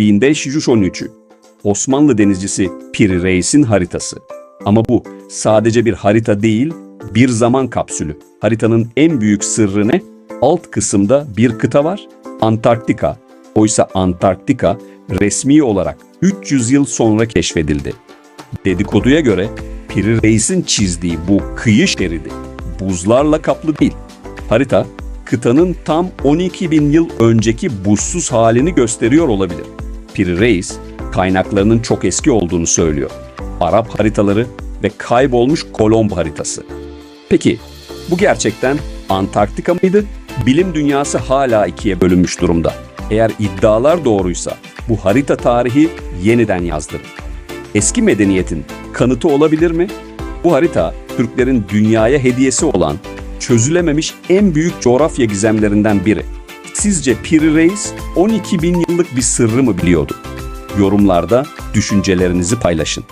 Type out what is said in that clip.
1513'ü. Osmanlı denizcisi Piri Reis'in haritası. Ama bu sadece bir harita değil, bir zaman kapsülü. Haritanın en büyük sırrı ne? Alt kısımda bir kıta var, Antarktika. Oysa Antarktika resmi olarak 300 yıl sonra keşfedildi. Dedikoduya göre Piri Reis'in çizdiği bu kıyı şeridi buzlarla kaplı değil. Harita kıtanın tam 12 bin yıl önceki buzsuz halini gösteriyor olabilir. Piri Reis kaynaklarının çok eski olduğunu söylüyor. Arap haritaları ve kaybolmuş Kolomb haritası. Peki bu gerçekten Antarktika mıydı? Bilim dünyası hala ikiye bölünmüş durumda. Eğer iddialar doğruysa bu harita tarihi yeniden yazdırır. Eski medeniyetin kanıtı olabilir mi? Bu harita Türklerin dünyaya hediyesi olan çözülememiş en büyük coğrafya gizemlerinden biri. Sizce Piri Reis 12 bin yıllık bir sırrı mı biliyordu? Yorumlarda düşüncelerinizi paylaşın.